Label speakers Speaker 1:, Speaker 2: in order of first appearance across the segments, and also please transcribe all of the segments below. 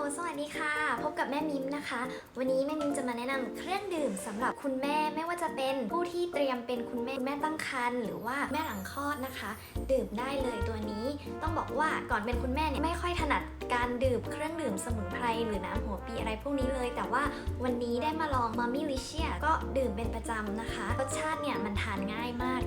Speaker 1: โอสวัสดีค่ะ พบกับแม่มิมนะคะ วันนี้แม่มิมจะมาแนะนำเครื่องดื่มสำหรับคุณแม่ไม่ว่าจะเป็นผู้ที่เตรียมเป็นคุณแม่คุณแม่ตั้งครรภ์หรือว่าแม่หลังคลอดนะคะ ดื่มได้เลยตัวนี้ ต้องบอกว่าก่อนเป็นคุณแม่เนี่ยไม่ค่อยถนัดการดื่มเครื่องดื่มสมุนไพรหรือน้ำหัวปีอะไรพวกนี้เลย แต่ว่าวันนี้ได้มาลองมามิลิเชียก็ดื่มเป็นประจำนะคะรสชาติเนี่ยมันทานง่ายมาก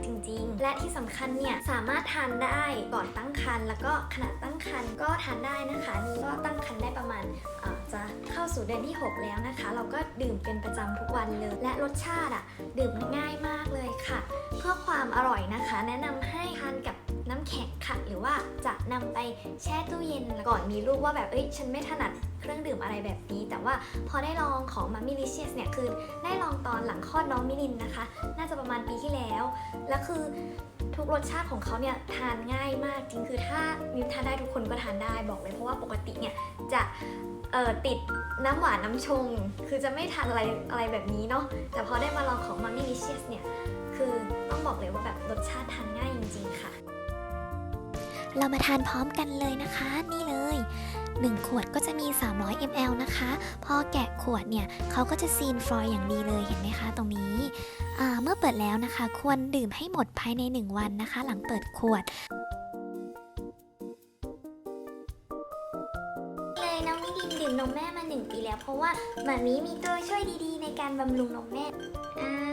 Speaker 1: และที่สำคัญเนี่ยสามารถทานได้ก่อนตั้งครรภ์แล้วก็ขณะตั้งครรภ์ก็ทานได้นะคะนี่ก็ตั้งครรภ์ได้ประมาณาจะเข้าสู่เดือนที่ 6 แล้วนะคะ เราก็ดื่มเป็นประจำทุกวันเลย และรสชาติอะดื่มง่ายมากเลยค่ะ เพื่อความอร่อยนะคะ แนะนำให้ ว่าจะนำไปแช่ตู้เย็นก่อนมีลูกว่าแบบเอ้ยฉันไม่ถนัดเครื่องดื่มอะไรแบบนี้ แต่ว่าพอได้ลองของมามิลิเชียสเนี่ยคือได้ลองตอนหลังคลอดน้องมิลินนะคะ น่าจะประมาณปีที่แล้วแล้วคือทุกรสชาติของเขาเนี่ยทานง่ายมากจริงคือถ้ามิวทานได้ทุกคนก็ทานได้บอกเลยเพราะว่าปกติเนี่ยจะเอ่อติดน้ำหวานน้ำชง คือจะไม่ทานอะไรอะไรแบบนี้เนาะแต่พอได้มาลองของ m ั m มี่ลิเชียสเนี่ยคือต้องบอกเลยว่าแบบรสชาติทานง่ายจ
Speaker 2: เรามาทานพร้อมกันเลยนะคะ นี่เลย 1 ขวดก็จะมี 300 ml นะคะ พอแกะขวดเนี่ยเขาก็จะซีนฟอยอย่างดีเลยเห็นไหมคะตรงนี้ เมื่อเปิดแล้วนะคะ ควรดื่มให้หมดภายใน 1 วันนะคะ หลังเปิดขวด
Speaker 1: เลยน้องมิลินดื่มนมแม่มา 1 ปีแล้ว เพราะว่าหมามีมีตัวช่วยดีๆ ในการบำรุงนมแม่อืม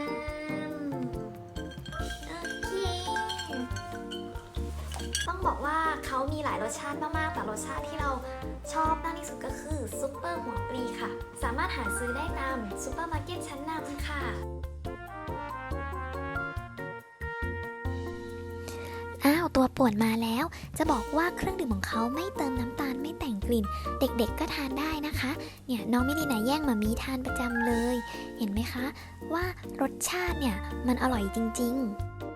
Speaker 1: ต้องบอกว่าเขามีหลายรสชาติมากๆ แต่รสชาติที่เราชอบมากที่สุดก็คือซุปเปอร์หัวปลีค่ะ สามารถหาซื้อได้ตามซูเปอร์มาร์เก็ตชั้นนำค่ะ
Speaker 2: อ้าวตัวป่วนมาแล้ว จะบอกว่าเครื่องดื่มของเขาไม่เติมน้ำตาลไม่แต่งกลิ่น เด็กๆก็ทานได้นะคะ เนี่ยน้องมิลินแย่งมามีทานประจำเลย เห็นไหมคะ ว่ารสชาติเนี่ยมันอร่อยจริง ๆ